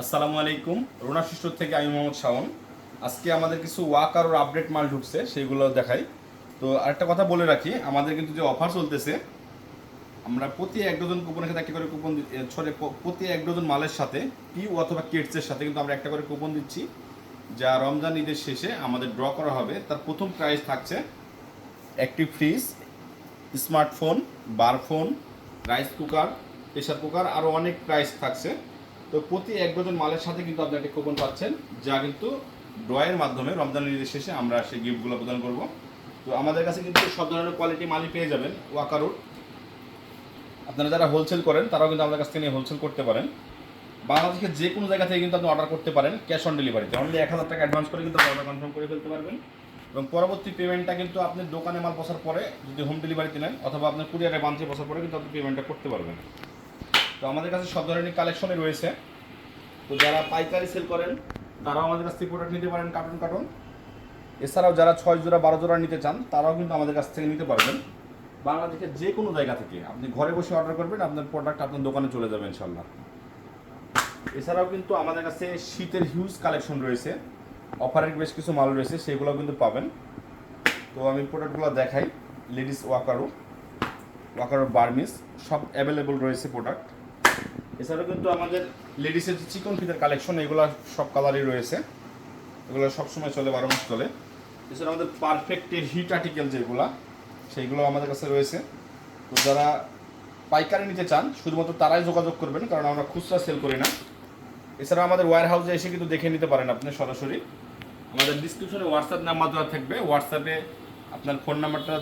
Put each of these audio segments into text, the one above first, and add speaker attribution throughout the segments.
Speaker 1: আসসালামু আলাইকুম। রোনা শিষ্টর থেকে আমি মোহাম্মদ শাওন। আজকে আমাদের কিছু ওয়াকার আপডেট মাল ঢুকছে সেইগুলো দেখাই। তো আরেকটা কথা বলে রাখি, আমাদের কিন্তু যে অফার চলতেছে, আমরা প্রতি এক ডজন কুপনের সাথে একটা করে কুপন ছড়ে প্রতি এক ডজন মালের সাথে পিউ অথবা কিটসের সাথে কিন্তু আমরা একটা করে কুপন দিচ্ছি, যা রমজান ঈদের শেষে আমাদের ড্র করা হবে। তার প্রথম প্রাইস থাকছে একটি fridge smartphone bar phone rice cooker pressure cooker আরও অনেক প্রাইস থাকছে। তো প্রতি এক ডজন মালের সাথে কিন্তু আপনি একটা কুপন পাচ্ছেন, যা কিন্তু ড্রয়ের মাধ্যমে রমজানের শেষে আমরা সেই গিফটগুলো প্রদান করব। তো আমাদের কাছে কিন্তু সব ধরনের কোয়ালিটি মালই পেয়ে যাবেন ওয়াকারুর আপনারা যারা হোলসেল করেন, তারাও কিন্তু আমাদের কাছ থেকে নিয়ে হোলসেল করতে পারেন। বাংলাদেশের যে কোনো জায়গা থেকে কিন্তু আপনি অর্ডার করতে পারেন ক্যাশ অন ডেলিভারিতে অনলি এক হাজার টাকা অ্যাডভান্স করে কিন্তু অর্ডার কনফার্ম করে ফেলতে পারবেন। এবং পরবর্তী পেমেন্টটা কিন্তু আপনি দোকানে মাল বসার পরে যদি হোম ডেলিভারিতে নেন, অথবা আপনার কুরিয়ারে বাঞ্চে বসার পরে কিন্তু আপনি পেমেন্টটা করতে পারবেন। তো আমাদের কাছে সব ধরনের কালেকশনই রয়েছে। তো যারা পাইকারি সেল করেন, তারাও আমাদের কাছ থেকে প্রোডাক্ট নিতে পারেন কার্টুন কার্টুন এছাড়াও যারা ছয় জোড়া, বারো জোড়া নিতে চান, তারাও কিন্তু আমাদের কাছ থেকে নিতে পারবেন। বাংলাদেশের যে কোনো জায়গা থেকে আপনি ঘরে বসে অর্ডার করবেন, আপনার প্রোডাক্ট আপনার দোকানে চলে যাবে ইনশাল্লাহ এছাড়াও কিন্তু আমাদের কাছে শীতের হিউজ কালেকশন রয়েছে। অফারের বেশ কিছু মাল রয়েছে, সেগুলো কিন্তু পাবেন। তো আমি প্রোডাক্টগুলো দেখাই। লেডিস ওয়াকারো ওয়াকারো বার্মিস সব অ্যাভেলেবল রয়েছে প্রোডাক্ট এছাড়াও কিন্তু আমাদের লেডিসের চিকন ফিতের কালেকশন এগুলো সব কালারই রয়েছে। এগুলো সবসময় চলে, বারো মাস চলে। এছাড়া আমাদের পারফেক্টের হিট আর্টিকেল যেগুলো, সেইগুলো আমাদের কাছে রয়েছে। তো যারা পাইকারি নিতে চান, শুধুমাত্র তারাই যোগাযোগ করবেন, কারণ আমরা খুচরা সেল করি না। এছাড়া আমাদের ওয়ার হাউসে এসে কিন্তু দেখে নিতে পারেন আপনি সরাসরি। আমাদের ডিসক্রিপশনে হোয়াটসঅ্যাপ নাম্বার দেওয়া থাকবে। হোয়াটসঅ্যাপে আপনার ফোন নাম্বারটা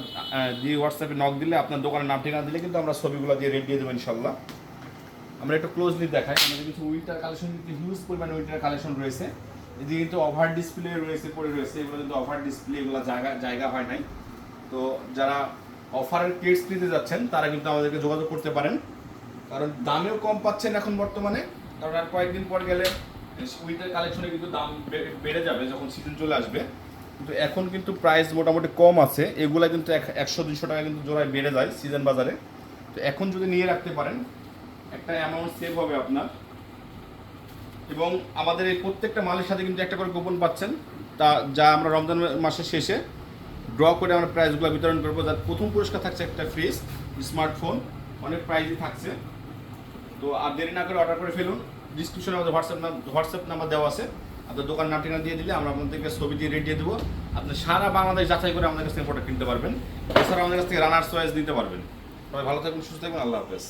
Speaker 1: দিয়ে হোয়াটসঅ্যাপে নক দিলে, আপনার দোকানের নাম, ঠিকানা দিলে কিন্তু আমরা ছবিগুলো দিয়ে রেড দিয়ে দেবো ইনশাল্লাহ আমরা একটু ক্লোজলি দেখাই। আমাদের কিছু উইন্টার কালেকশন কিন্তু হিউজ পরিমাণে উইন্টার কালেকশন রয়েছে। এদিকে কিন্তু ওভার ডিসপ্লে রয়েছে, পড়ে রয়েছে। এগুলো কিন্তু ওভার ডিসপ্লে এগুলো জায়গা জায়গা হয় নাই। তো যারা অফারের কিটস নিতে যাচ্ছেন, তারা কিন্তু আমাদেরকে যোগাযোগ করতে পারেন। কারণ দামেও কম পাচ্ছেন এখন বর্তমানে। কারণ আর কয়েকদিন পর গেলে উইন্টার কালেকশনে কিন্তু দাম বেড়ে যাবে যখন সিজন চলে আসবে। কিন্তু এখন কিন্তু প্রাইস মোটামুটি কম আছে। এগুলা কিন্তু এক- একশো, দুইশো টাকা কিন্তু জোড়ায় বেড়ে যায় সিজন বাজারে। তো এখন যদি নিয়ে রাখতে পারেন একটা অ্যামাউন্ট সেভ হবে আপনার। এবং আমাদের এই প্রত্যেকটা মালের সাথে কিন্তু একটা করে কুপন পাচ্ছেন। তা যা আমরা রমজান মাসের শেষে ড্র করে আমরা প্রাইজগুলো বিতরণ করব। যার প্রথম পুরস্কার থাকছে একটা ফ্রিজ স্মার্টফোন অনেক প্রাইজই থাকছে। তো আর দেরি না করে অর্ডার করে ফেলুন। ডিসক্রিপশনে আমাদের হোয়াটসঅ্যাপ হোয়াটসঅ্যাপ নাম্বার দেওয়া আছে। আপনার দোকান নাম, ঠিকানা দিয়ে দিলে আমরা আপনাদেরকে ছবি দিয়ে রেট দিয়ে দেবো। আপনি সারা বাংলাদেশ যাচাই করে আমাদের কাছ থেকে প্রোডাক্ট কিনতে পারবেন। এছাড়া আমাদের কাছ থেকে রানার চয়েস দিতে পারবেন। সবাই ভালো থাকবেন সুস্থ থাকবেন আল্লাহ হাফেজ।